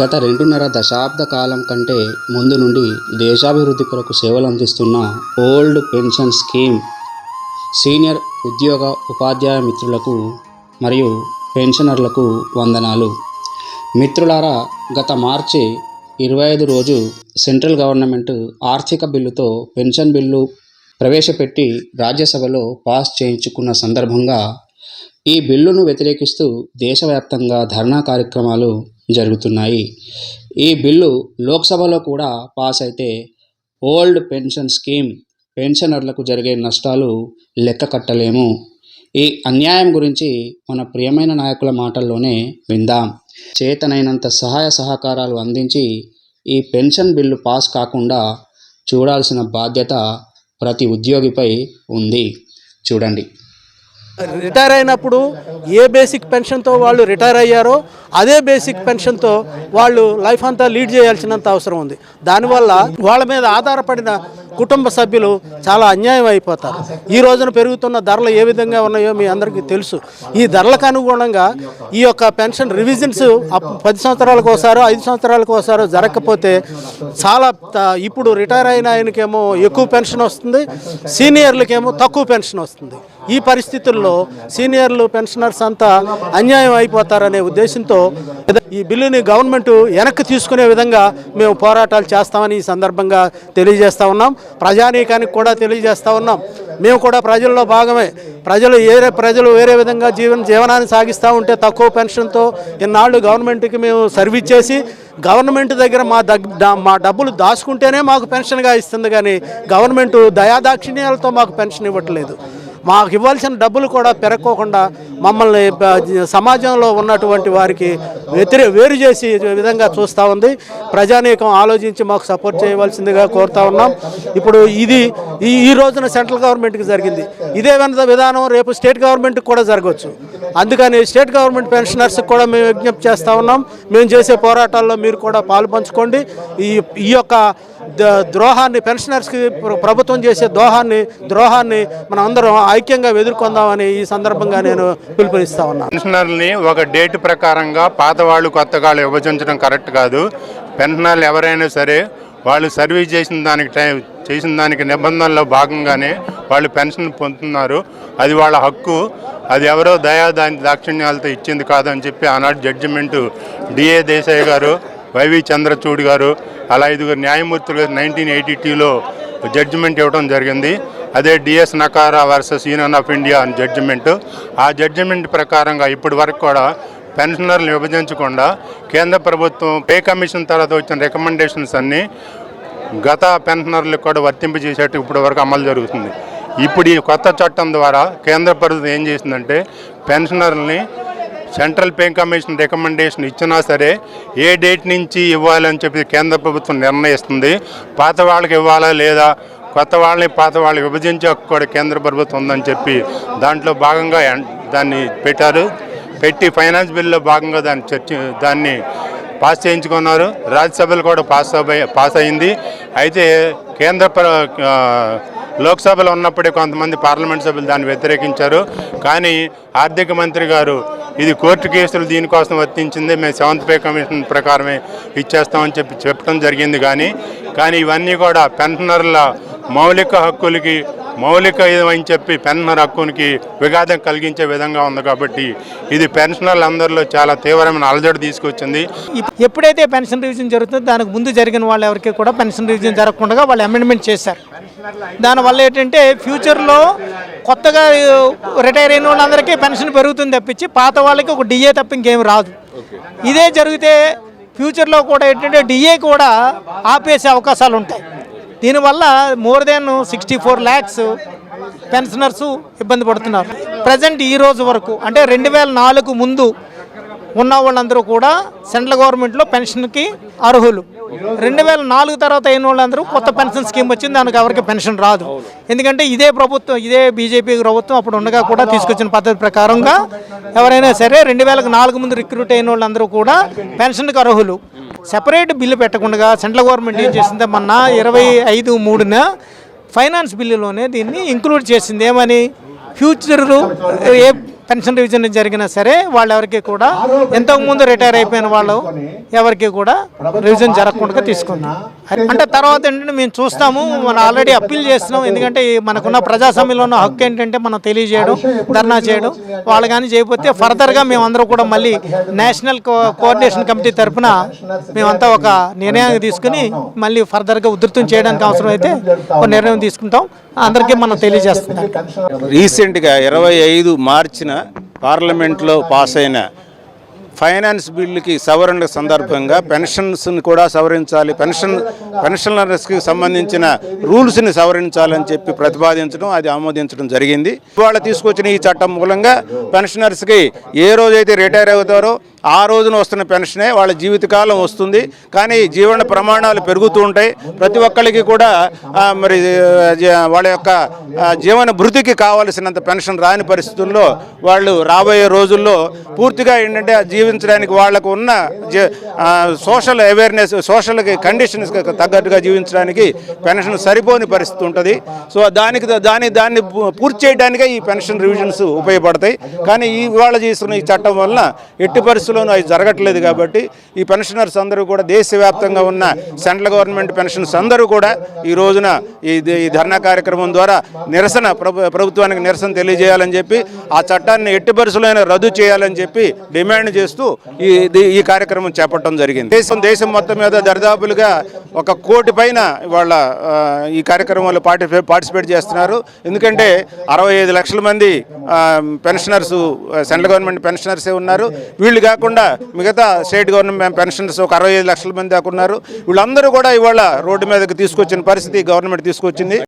గత రెండున్నర దశాబ్ద కాలం కంటే ముందు నుండి దేశాభివృద్ధి కొరకు సేవలు అందిస్తున్న ఓల్డ్ పెన్షన్ స్కీమ్ సీనియర్ ఉద్యోగ ఉపాధ్యాయ మిత్రులకు మరియు పెన్షనర్లకు వందనాలు. మిత్రులారా గత మార్చి ఇరవై ఐదు రోజు సెంట్రల్ గవర్నమెంట్ ఆర్థిక బిల్లుతో పెన్షన్ బిల్లు ప్రవేశపెట్టి రాజ్యసభలో పాస్ చేయించుకున్న సందర్భంగా ఈ బిల్లును వ్యతిరేకిస్తూ దేశవ్యాప్తంగా ధర్నా కార్యక్రమాలు జరుగుతున్నాయి. ఈ బిల్లు లోక్సభలో కూడా పాస్ అయితే ఓల్డ్ పెన్షన్ స్కీమ్ పెన్షనర్లకు జరిగే నష్టాలు లెక్క కట్టలేము. ఈ అన్యాయం గురించి మన ప్రియమైన నాయకుల మాటల్లోనే విందాం. చేతనైనంత సహాయ సహకారాలు అందించి ఈ పెన్షన్ బిల్లు పాస్ కాకుండా చూడాల్సిన బాధ్యత ప్రతి ఉద్యోగిపై ఉంది. చూడండి. రిటైర్ అయినప్పుడు ఏ బేసిక్ పెన్షన్తో వాళ్ళు రిటైర్ అయ్యారో అదే బేసిక్ పెన్షన్తో వాళ్ళు లైఫ్ అంతా లీడ్ చేయాల్సినంత అవసరం ఉంది. దానివల్ల వాళ్ళ మీద ఆధారపడిన కుటుంబ సభ్యులు చాలా అన్యాయం అయిపోతారు. ఈ రోజున పెరుగుతున్న ధరలు ఏ విధంగా ఉన్నాయో మీ అందరికీ తెలుసు. ఈ ధరలకు అనుగుణంగా ఈ యొక్క పెన్షన్ రివిజన్స్ పది సంవత్సరాలకు ఒకసారో ఐదు సంవత్సరాలకు ఒకసారో జరగకపోతే చాలా ఇప్పుడు రిటైర్ అయిన ఆయనకేమో ఎక్కువ పెన్షన్ వస్తుంది సీనియర్లకేమో తక్కువ పెన్షన్ వస్తుంది. ఈ పరిస్థితుల్లో సీనియర్లు పెన్షనర్స్ అంతా అన్యాయం అయిపోతారనే ఉద్దేశంతో ఈ బిల్లుని గవర్నమెంట్ వెనక్కి తీసుకునే విధంగా మేము పోరాటాలు చేస్తామని ఈ సందర్భంగా తెలియజేస్తూ ఉన్నాం. ప్రజానీకానికి కూడా తెలియజేస్తూ ఉన్నాం. మేము కూడా ప్రజల్లో భాగమే. ప్రజలు వేరే ప్రజలు వేరే విధంగా జీవన జీవనాన్ని సాగిస్తూ ఉంటే తక్కువ పెన్షన్తో ఇన్నాళ్ళు గవర్నమెంట్కి మేము సర్వీస్ చేసి గవర్నమెంట్ దగ్గర మా దగ్ మా డబ్బులు దాచుకుంటేనే మాకు పెన్షన్గా ఇస్తుంది కానీ గవర్నమెంట్ దయాదాక్షిణ్యాలతో మాకు పెన్షన్ ఇవ్వట్లేదు. మాకు ఇవ్వాల్సిన డబ్బులు కూడా పెరక్కోకుండా మమ్మల్ని సమాజంలో ఉన్నటువంటి వారికి వ్యతిరే వేరు చేసి విధంగా చూస్తూ ఉంది. ప్రజానీకం ఆలోచించి మాకు సపోర్ట్ చేయవలసిందిగా కోరుతా ఉన్నాం. ఇప్పుడు ఇది ఈ ఈ రోజున సెంట్రల్ గవర్నమెంట్కి జరిగింది. ఇదే విధ విధానం రేపు స్టేట్ గవర్నమెంట్కి కూడా జరగవచ్చు అందుకని స్టేట్ గవర్నమెంట్ పెన్షనర్స్కి కూడా మేము విజ్ఞప్తి చేస్తూ ఉన్నాం. మేము చేసే పోరాటాల్లో మీరు కూడా పాలు పంచుకోండి. ఈ ఈ యొక్క ద్రోహాన్ని పెన్షనర్స్కి ప్రభుత్వం చేసే ద్రోహాన్ని ద్రోహాన్ని మనం అందరం ఐక్యంగా ఎదుర్కొందామని ఈ సందర్భంగా నేను పిలుపునిస్తా ఉన్నాను పెన్షనర్ని ఒక డేట్ ప్రకారంగా పాత వాళ్ళు కొత్త వాళ్ళు విభజించడం కరెక్ట్ కాదు. పెన్షనర్లు ఎవరైనా సరే వాళ్ళు సర్వీస్ చేసిన దానికి టైం చేసిన దానికి నిబంధనలో భాగంగానే వాళ్ళు పెన్షన్ పొందుతున్నారు. అది వాళ్ళ హక్కు. అది ఎవరో దయా దాని దాక్షిణ్యాలతో ఇచ్చింది కాదని చెప్పి ఆనాడు జడ్జిమెంటు డిఏ దేశాయ్ గారు వైవి చంద్రచూడ్ గారు అలా ఐదుగురు న్యాయమూర్తులు నైన్టీన్ ఎయిటీ టూలో జడ్జిమెంట్ ఇవ్వడం జరిగింది. అదే DS Nakara versus union of India అని జడ్జిమెంట్. ఆ జడ్జిమెంట్ ప్రకారంగా ఇప్పటి వరకు కూడా పెన్షనర్లు విభజించకుండా కేంద్ర ప్రభుత్వం పే కమిషన్ తర్వాత వచ్చిన రికమెండేషన్స్ అన్నీ గత పెన్షనర్లకు కూడా వర్తింపజేసేట్టు ఇప్పటి వరకు అమలు జరుగుతుంది. ఇప్పుడు ఈ కొత్త చట్టం ద్వారా కేంద్ర ప్రభుత్వం ఏం చేసిందంటే పెన్షనర్ని సెంట్రల్ పే కమిషన్ రికమెండేషన్ ఇచ్చినా సరే ఏ డేట్ నుంచి ఇవ్వాలని చెప్పి కేంద్ర ప్రభుత్వం నిర్ణయిస్తుంది. పాత వాళ్ళకి ఇవ్వాలా లేదా? కొత్త వాళ్ళని పాత వాళ్ళని విభజించే కూడా కేంద్ర ప్రభుత్వం ఉందని చెప్పి దాంట్లో భాగంగా దాన్ని పెట్టారు. పెట్టి ఫైనాన్స్ బిల్లో భాగంగా దాన్ని చర్చ దాన్ని పాస్ చేయించుకున్నారు. రాజ్యసభలు కూడా పాస్ పాస్ అయింది. అయితే కేంద్ర ప్ర- లోక్సభలో ఉన్నప్పుడే కొంతమంది పార్లమెంట్ సభ్యులు దాన్ని వ్యతిరేకించారు. కానీ ఆర్థిక మంత్రి గారు ఇది కోర్టు కేసులు దీనికోసం వర్తించింది. మేము సెవెంత్ పే కమిషన్ ప్రకారమే ఇచ్చేస్తామని చెప్పి చెప్పడం జరిగింది కానీ కానీ ఇవన్నీ కూడా పెన్షనర్ల మౌలిక హక్కులకి మౌలిక అని చెప్పి పెన్షనర్ హక్కునికి విఘాతం కలిగించే విధంగా ఉంది కాబట్టి ఇది పెన్షనర్లు అందరిలో చాలా తీవ్రమైన అలజడి తీసుకొచ్చింది. ఎప్పుడైతే పెన్షన్ రివిజన్ జరుగుతుందో దానికి ముందు జరిగిన వాళ్ళు ఎవరికి కూడా పెన్షన్ రివిజన్ జరగకుండా వాళ్ళు అమెండ్మెంట్ చేశారు. దానివల్ల ఏంటంటే ఫ్యూచర్లో కొత్తగా రిటైర్ అయిన వాళ్ళందరికీ పెన్షన్ పెరుగుతుంది తప్పించి పాత వాళ్ళకి ఒక డిఏ తప్ప ఇంకేం రాదు. ఇదే జరిగితే ఫ్యూచర్లో కూడా ఏంటంటే డిఏ కూడా ఆపేసే అవకాశాలు ఉంటాయి. దీనివల్ల more than sixty four lakhs pensioners ఇబ్బంది పడుతున్నారు. ప్రజెంట్ ఈ రోజు వరకు అంటే రెండు వేల నాలుగు ముందు ఉన్న వాళ్ళందరూ కూడా సెంట్రల్ గవర్నమెంట్లో పెన్షన్కి అర్హులు. రెండు వేల నాలుగు తర్వాత అయిన వాళ్ళందరూ కొత్త పెన్షన్ స్కీమ్ వచ్చింది దానికి ఎవరికి పెన్షన్ రాదు. ఎందుకంటే ఇదే ప్రభుత్వం ఇదే బీజేపీ ప్రభుత్వం అప్పుడు ఉండగా కూడా తీసుకొచ్చిన పద్ధతి ప్రకారంగా ఎవరైనా సరే రెండు వేలకు నాలుగు ముందు రిక్రూట్ అయిన వాళ్ళందరూ కూడా పెన్షన్కి అర్హులు. సెపరేట్ బిల్లు పెట్టకుండా సెంట్రల్ గవర్నమెంట్ ఏం చేసిందే? మొన్న ఇరవై ఐదు మూడున ఫైనాన్స్ బిల్లులోనే దీన్ని ఇంక్లూడ్ చేసింది. ఏమని? ఫ్యూచర్ ఏ పెన్షన్ రివిజన్ జరిగినా సరే వాళ్ళు ఎవరికి కూడా ఇంతకు ముందు రిటైర్ అయిపోయిన వాళ్ళు ఎవరికి కూడా రివిజన్ జరగకుండా తీసుకుంది. అంటే తర్వాత ఏంటంటే మేము చూస్తాము మనం ఆల్రెడీ అప్పీల్ చేస్తున్నాం. ఎందుకంటే మనకున్న ప్రజాస్వామ్యంలో ఉన్న హక్కు ఏంటంటే మనం తెలియజేయడం ధర్నా చేయడం. వాళ్ళు కానీ చేయకపోతే ఫర్దర్గా మేమందరూ కూడా మళ్ళీ నేషనల్ కో కోఆర్డినేషన్ కమిటీ తరఫున మేమంతా ఒక నిర్ణయం తీసుకుని మళ్ళీ ఫర్దర్గా ఉధృతం చేయడానికి అవసరం అయితే ఒక నిర్ణయం తీసుకుంటాం. అందరికీ మనం తెలియజేస్తున్నాం. రీసెంట్గా ఇరవై ఐదు మార్చిన పార్లమెంట్లో పాస్ అయిన ఫైనాన్స్ బిల్లుకి సవరణ సందర్భంగా పెన్షన్స్ని కూడా సవరించాలి. పెన్షన్ పెన్షనర్స్కి సంబంధించిన రూల్స్ని సవరించాలని చెప్పి ప్రతిపాదించడం అది ఆమోదించడం జరిగింది. ఇవాళ తీసుకొచ్చిన ఈ చట్టం మూలంగా పెన్షనర్స్కి ఏ రోజైతే రిటైర్ అవుతారో ఆ రోజున వస్తున్న పెన్షనే వాళ్ళ జీవితకాలం వస్తుంది. కానీ జీవన ప్రమాణాలు పెరుగుతూ ఉంటాయి. ప్రతి ఒక్కరికి కూడా మరి వాళ్ళ యొక్క జీవన భృతికి కావలసినంత పెన్షన్ రాని పరిస్థితుల్లో వాళ్ళు రాబోయే రోజుల్లో పూర్తిగా ఏంటంటే జీవించడానికి వాళ్ళకు ఉన్న సోషల్ అవేర్నెస్ సోషల్ కండిషన్స్ తగ్గట్టుగా జీవించడానికి పెన్షన్ సరిపోని పరిస్థితి ఉంటుంది. సో దానికి దాని దాన్ని పూ- పూర్తి చేయడానికే ఈ పెన్షన్ రివిజన్స్ ఉపయోగపడతాయి. కానీ ఈ ఇవాళ చేసుకున్న ఈ చట్టం వలన ఎట్టి పరిస్థితుల్లోనూ అవి జరగట్లేదు కాబట్టి ఈ పెన్షనర్స్ అందరూ కూడా దేశవ్యాప్తంగా ఉన్న సెంట్రల్ గవర్నమెంట్ పెన్షన్స్ అందరూ కూడా ఈ రోజున ఈ ధర్నా కార్యక్రమం ద్వారా నిరసన ప్రభుత్వానికి నిరసన తెలియజేయాలని చెప్పి ఆ చట్టాన్ని ఎట్టి పరిస్థితులైనా రద్దు చేయాలని చెప్పి డిమాండ్ చేస్తూ ఈ ఈ కార్యక్రమం చేపట్టడం జరిగింది. దేశం దేశం మొత్తం మీద దరిదాపులుగా ఒక కోటి పైన వాళ్ళ ఈ కార్యక్రమంలో పార్టిసిపేట్ పార్టిసిపేట్ చేస్తున్నారు. ఎందుకంటే అరవై ఐదు లక్షల మంది పెన్షనర్స్ సెంట్రల్ గవర్నమెంట్ పెన్షనర్సే ఉన్నారు. వీళ్ళు కాకుండా మిగతా స్టేట్ గవర్నమెంట్ పెన్షన్స్ ఒక అరవై ఐదు లక్షల మంది దాకా ఉన్నారు. వీళ్ళందరూ కూడా ఇవాళ రోడ్డు మీదకి తీసుకొచ్చిన పరిస్థితి గవర్నమెంట్ తీసుకొచ్చింది.